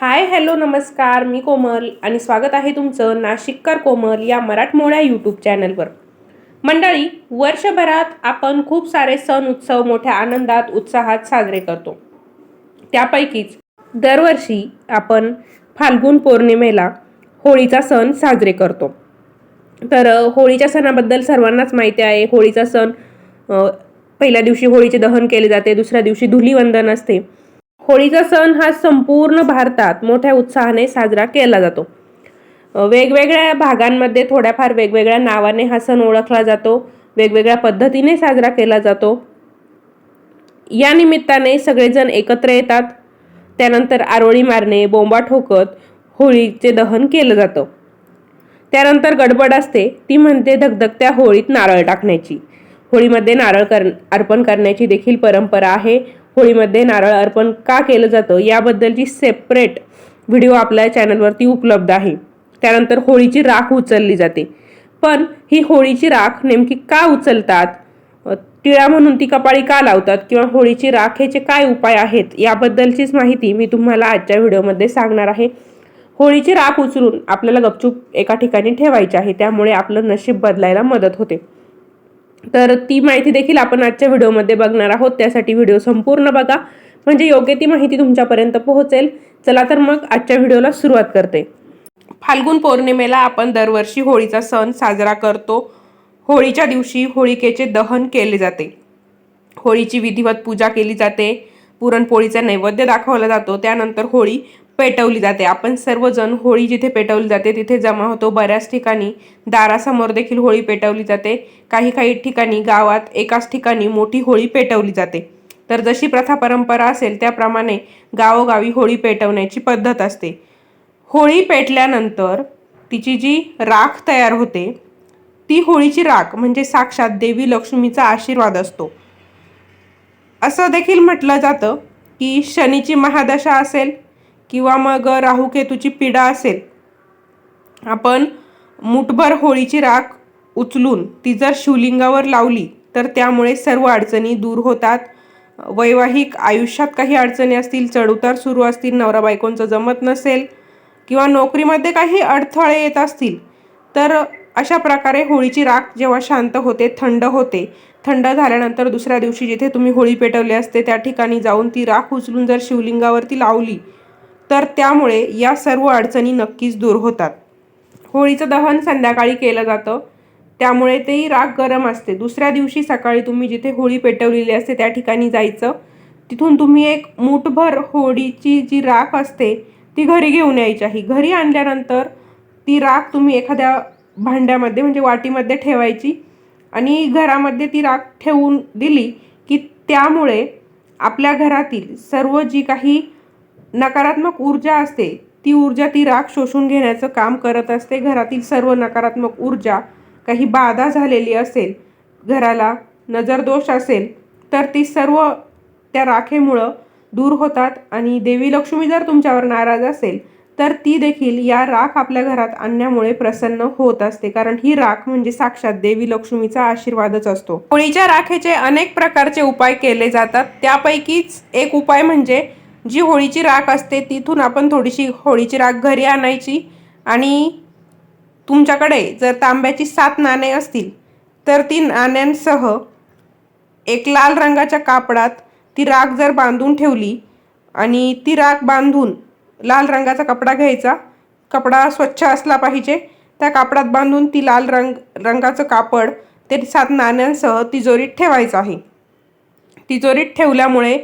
Hi hello नमस्कार. मी कोमल आणि स्वागत आहे तुमचं नाशिककर कोमल या मराठमोळ्या यूट्यूब चॅनलवर मंडळी वर्षभरात आपण खूप सारे सण उत्सव मोठ्या आनंदात उत्साहात साजरे करतो. त्यापैकीच दरवर्षी आपण फाल्गुन पौर्णिमेला होळीचा सण साजरे करतो. तर होळीच्या सणाबद्दल सर्वांनाच माहिती आहे. होळीचा सण पहिल्या दिवशी होळीचे दहन केले जाते दुसऱ्या दिवशी धुलीवंदन असते. होळीचा सण हा संपूर्ण भारतात मोठ्या उत्साहाने साजरा केला जातो. वेगवेगळ्या भागांमध्ये थोड्याफार वेगवेगळ्या नावाने हा सण ओळखला जातो. वेगवेगळ्या पद्धतीने साजरा केला जातो. या निमित्ताने सगळेजण एकत्र येतात. त्यानंतर आरोळी मारणे बोंबा ठोकत होळीचे दहन केलं जातं. त्यानंतर गडबड असते. ती म्हणते धगधगत्या होळीत नारळ टाकण्याची. होळीमध्ये नारळ कर अर्पण करण्याची देखील परंपरा आहे. होळीमध्ये नारळ अर्पण का केलं जातं याबद्दलची सेपरेट व्हिडिओ आपल्या चॅनलवरती उपलब्ध आहे. त्यानंतर होळीची राख उचलली जाते. पण ही होळीची राख नेमकी का उचलतात? टिळा म्हणून ती कपाळी का लावतात किंवा होळीची राख ह्याचे काय उपाय आहेत याबद्दलचीच माहिती मी तुम्हाला आजच्या व्हिडिओमध्ये सांगणार आहे. होळीची राख उचलून आपल्याला गपचूप एका ठिकाणी ठेवायची आहे. त्यामुळे आपलं नशीब बदलायला मदत होते. तर ती माहिती देखील आपण आजच्या व्हिडिओमध्ये बघणार आहोत. त्यासाठी व्हिडिओ संपूर्ण बघा. म्हणजे योग्य ती माहिती तुमच्यापर्यंत पोहोचेल. चला तर मग आजच्या व्हिडिओला सुरुवात करते. फाल्गुन पौर्णिमेला आपण दरवर्षी होळीचा सण साजरा करतो. होळीच्या दिवशी होळिकेचे दहन केले जाते. होळीची विधिवत पूजा केली जाते. पुरणपोळीचा नैवेद्य दाखवला जातो. त्यानंतर होळी पेटवली जाते. आपण सर्वजण होळी जिथे पेटवली जाते तिथे जमा होतो. बऱ्याच ठिकाणी दारासमोर देखील होळी पेटवली जाते. काही काही ठिकाणी गावात एकाच ठिकाणी मोठी होळी पेटवली जाते. तर जशी प्रथा परंपरा असेल त्याप्रमाणे गावोगावी होळी पेटवण्याची पद्धत असते. होळी पेटल्यानंतर तिची जी राख तयार होते ती होळीची राख म्हणजे साक्षात देवी लक्ष्मीचा आशीर्वाद असतो. असं देखील म्हटलं जातं की शनीची महादशा असेल किंवा मग राहुकेतूची पीडा असेल आपण मुठभर होळीची राख उचलून ती जर शिवलिंगावर लावली तर त्यामुळे सर्व अडचणी दूर होतात. वैवाहिक आयुष्यात काही अडचणी असतील चढउतार सुरू असतील नवरा बायकोंचं जमत नसेल किंवा नोकरीमध्ये काही अडथळे येत असतील तर अशा प्रकारे होळीची राख जेव्हा शांत होते थंड होते थंड झाल्यानंतर दुसऱ्या दिवशी जिथे तुम्ही होळी पेटवली असते त्या ठिकाणी जाऊन ती राख उचलून जर शिवलिंगावरती लावली तर त्यामुळे या सर्व अडचणी नक्कीच दूर होतात. होळीचं दहन संध्याकाळी केलं जातं. त्यामुळे तेही राख गरम असते. दुसऱ्या दिवशी सकाळी तुम्ही जिथे होळी पेटवलेली असते त्या ठिकाणी जायचं. तिथून तुम्ही एक मूठभर होळीची जी राख असते ती घरी घेऊन यायची आहे. घरी आणल्यानंतर ती राख तुम्ही एखाद्या भांड्यामध्ये म्हणजे वाटीमध्ये ठेवायची आणि घरामध्ये ती राख ठेवून दिली की त्यामुळे आपल्या घरातील सर्व जी काही नकारात्मक ऊर्जा असते ती ऊर्जा ती राख शोषून घेण्याचं काम करत असते. घरातील सर्व नकारात्मक ऊर्जा काही बाधा झालेली असेल घराला नजरदोष असेल तर ती सर्व त्या राखेमुळं दूर होतात. आणि देवी लक्ष्मी जर तुमच्यावर नाराज असेल तर ती देखील या राख आपल्या घरात आणण्यामुळे प्रसन्न होत असते. कारण ही राख म्हणजे साक्षात देवी लक्ष्मीचा आशीर्वादच असतो. होळीच्या राखेचे अनेक प्रकारचे उपाय केले जातात. त्यापैकीच एक उपाय म्हणजे जी होळीची राख असते तिथून आपण थोडीशी होळीची राख घरी आणायची. आणि तुमच्याकडे जर तांब्याची सात नाणे असतील तर ती नाण्यांसह एक लाल रंगाच्या कापडात ती राख जर बांधून ठेवली आणि ती राख बांधून लाल रंगाचा कपडा घ्यायचा कपडा स्वच्छ असला पाहिजे त्या कापडात बांधून ती लाल रंग रंगाचं कापड ते सात नाण्यांसह तिजोरीत ठेवायचं आहे. तिजोरीत ठेवल्यामुळे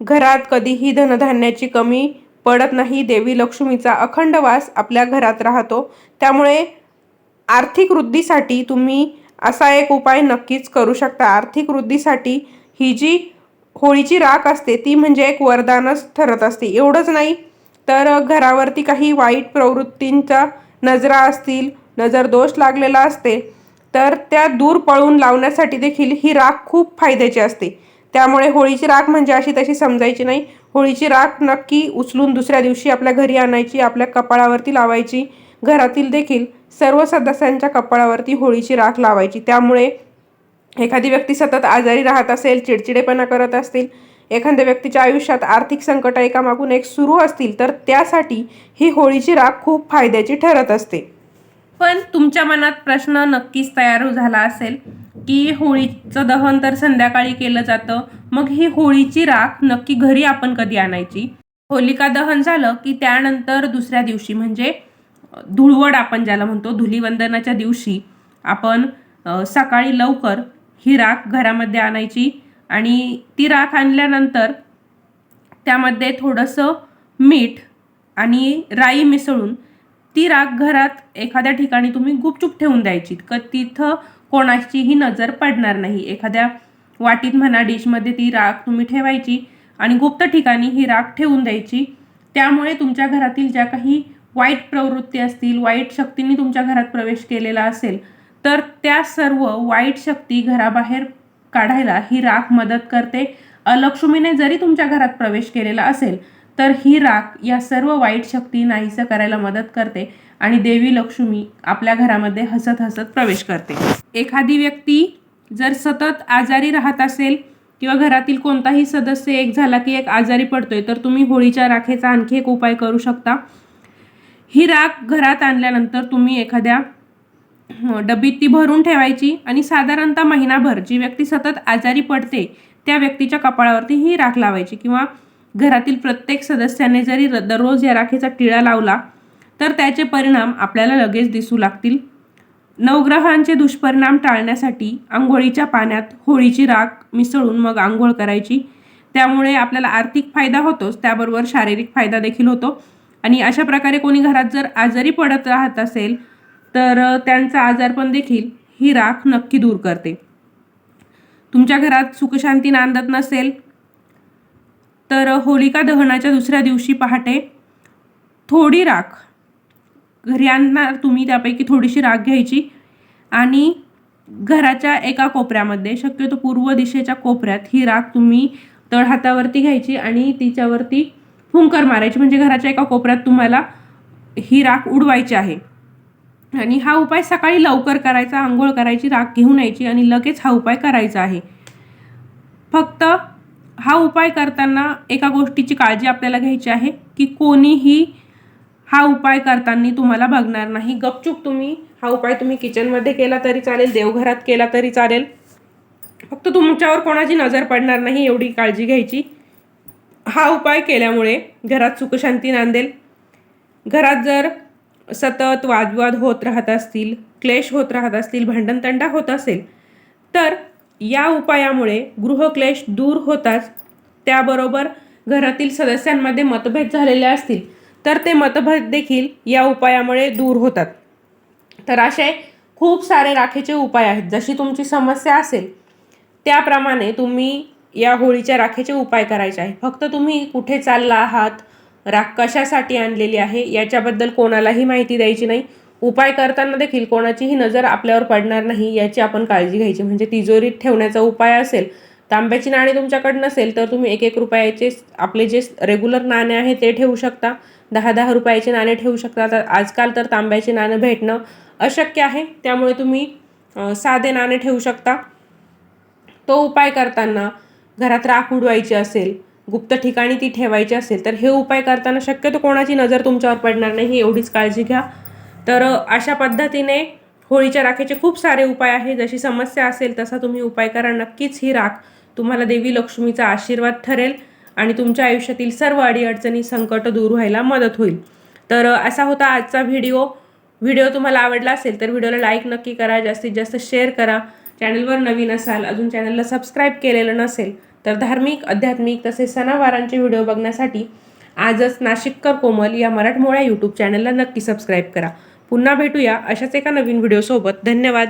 घरात कधीही धनधान्याची कमी पडत नाही. देवी लक्ष्मीचा अखंड वास आपल्या घरात राहतो. त्यामुळे आर्थिक वृद्धीसाठी तुम्ही असा एक उपाय नक्कीच करू शकता. आर्थिक वृद्धीसाठी ही जी होळीची राख असते ती म्हणजे एक वरदानच ठरत असते. एवढंच नाही तर घरावरती काही वाईट प्रवृत्तींचा नजरा असतील नजर दोष लागलेला असते तर त्या दूर पळून लावण्यासाठी देखील ही राख खूप फायद्याची असते. त्यामुळे होळीची राख म्हणजे अशी तशी समजायची नाही. होळीची राख नक्की उचलून दुसऱ्या दिवशी आपल्या घरी आणायची आपल्या कपाळावरती लावायची. घरातील देखील सर्व सदस्यांच्या कपाळावरती होळीची राख लावायची. त्यामुळे एखादी व्यक्ती सतत आजारी राहत असेल चिडचिडेपणा करत असतील एखाद्या व्यक्तीच्या आयुष्यात आर्थिक संकट एकामागून एक सुरू असतील तर त्यासाठी ही होळीची राख खूप फायद्याची ठरत असते. पण तुमच्या मनात प्रश्न नक्कीच तयार झाला असेल. की होळीचं दहन तर संध्याकाळी केलं जातं. मग ही होळीची राख नक्की घरी आपण कधी आणायची? होलिका दहन झालं की त्यानंतर दुसऱ्या दिवशी म्हणजे धुळवड आपण ज्याला म्हणतो धुलीवंदनाच्या दिवशी आपण सकाळी लवकर ही राख घरामध्ये आणायची आणि ती राख आणल्यानंतर त्यामध्ये थोडंसं मीठ आणि राई मिसळून ती राख घरात एखाद्या ठिकाणी तुम्ही गुपचूप ठेवून द्यायची. क तिथं कोणाचीही नजर पडणार नाही. एखाद्या वाटीत म्हणा डिशमध्ये ती राख तुम्ही ठेवायची आणि गुप्त ठिकाणी ही राख ठेवून द्यायची. त्यामुळे तुमच्या घरातील ज्या काही वाईट प्रवृत्ती असतील वाईट शक्तींनी तुमच्या घरात प्रवेश केलेला असेल तर त्या सर्व वाईट शक्ती घराबाहेर काढायला ही राख मदत करते. अलक्ष्मीने जरी तुमच्या घरात प्रवेश केलेला असेल तर ही राख या सर्व वाईट शक्ती नाहीसं करायला मदत करते. आणि देवी लक्ष्मी आपल्या घरामध्ये हसत हसत प्रवेश करते. एखादी व्यक्ती जर सतत आजारी राहत असेल किंवा घरातील कोणताही सदस्य एक झाला की एक आजारी पडतोय तर तुम्ही होळीच्या राखेचा आणखी एक उपाय करू शकता. ही राख घरात आणल्यानंतर तुम्ही एखाद्या डबीत ती भरून ठेवायची आणि साधारणतः महिनाभर जी व्यक्ती सतत आजारी पडते त्या व्यक्तीच्या कपाळावरती ही राख लावायची किंवा घरातील प्रत्येक सदस्याने जरी दररोज या राखेचा टिळा लावला तर त्याचे परिणाम आपल्याला लगेच दिसू लागतील. नवग्रहांचे दुष्परिणाम टाळण्यासाठी आंघोळीच्या पाण्यात होळीची राख मिसळून मग आंघोळ करायची. त्यामुळे आपल्याला आर्थिक फायदा होतोच त्याबरोबर शारीरिक फायदा देखील होतो. आणि अशा प्रकारे कोणी घरात जर आजारी पडत राहत असेल तर त्यांचा आजारपण देखील ही राख नक्की दूर करते. तुमच्या घरात सुखशांती नांदत नसेल तर होलिका दहनाच्या दुसऱ्या दिवशी पहाटे थोडी राख घरी आणणार तुम्ही त्यापैकी थोडीशी राख घ्यायची. आणि घराच्या एका कोपऱ्यामध्ये शक्यतो पूर्व दिशेच्या कोपऱ्यात ही राख तुम्ही तळहातावरती घ्यायची आणि तिच्यावरती फुंकर मारायची. म्हणजे घराच्या एका कोपऱ्यात तुम्हाला ही राख उडवायची आहे. आणि हा उपाय सकाळी लवकर करायचा आंघोळ करायची राख घेऊन यायची आणि लगेच हा उपाय करायचा आहे. फक्त हा उपाय करताना एका गोष्टीची काळजी आपल्याला घ्यायची आहे की कोणीही हा उपाय करताना तुम्हाला बघणार नाही. गपचूप तुम्ही हा उपाय तुम्ही किचनमध्ये केला तरी चालेल देवघरात केला तरी चालेल. फक्त तुमच्यावर कोणाची नजर पडणार नाही एवढी काळजी घ्यायची. हा उपाय केल्यामुळे घरात सुखशांती नांदेल. घरात जर सतत वादविवाद होत राहत असतील क्लेश होत राहत असतील भांडणतंडा होत असेल तर या उपायामुळे गृहक्लेश दूर होताच. त्याबरोबर घरातील सदस्यांमध्ये मतभेद झालेले असतील. तर ते मतभेद देखील या उपायामुळे दूर होतात. तर असे खूप सारे राखेचे उपाय आहेत. जशी तुमची समस्या असेल त्याप्रमाणे तुम्ही या होळीच्या राखेचे उपाय करायचे आहे फक्त तुम्ही कुठे चालला आहात राख कशासाठी आणलेली आहे याच्याबद्दल कोणालाही माहिती द्यायची नाही. उपाय करताना देखील कोणाचीही नजर आपल्यावर पडणार नाही याची आपण काळजी घ्यायची. म्हणजे तिजोरीत ठेवण्याचा उपाय असेल तांब्याची नाणी तुमच्याकडे नसेल तर तुम्ही एक एक रुपयाचे आपले जे रेग्युलर नाणे आहे ते ठेवू शकता. दहा दहा रुपयाचे नाणे ठेवू शकता. तर आजकाल तर तांब्याचे नाणं भेटणं अशक्य आहे. त्यामुळे तुम्ही साधे नाणे ठेवू शकता. तो उपाय करताना घरात राख उडवायची असेल गुप्त ठिकाणी ती ठेवायची असेल तर हे उपाय करताना शक्यतो कोणाची नजर तुमच्यावर पडणार नाही ही एवढीच काळजी घ्या. तर अशा पद्धतीने होळीच्या राखेचे खूप सारे उपाय आहे जशी समस्या असेल तसा तुम्ही उपाय करा. नक्कीच ही राख तुम्हाला देवी लक्ष्मीचा आशीर्वाद ठरेल आणि तुमच्या आयुष्यातील सर्व अडीअडचणी संकट दूर व्हायला मदत होईल. तर असा होता आजचा व्हिडिओ. व्हिडिओ तुम्हाला आवडला असेल तर व्हिडिओला लाईक नक्की करा जास्तीत जास्त शेअर करा. चॅनलवर नवीन असाल अजून चॅनलला सबस्क्राईब केलेलं नसेल तर धार्मिक आध्यात्मिक तसेच सणावारांचे व्हिडिओ बघण्यासाठी आजच नाशिककर कोमल या मराठमोळ्या यूट्यूब चॅनलला नक्की सबस्क्राईब करा. पुन्हा भेटूया अशाच एका नवीन व्हिडिओसोबत. धन्यवाद.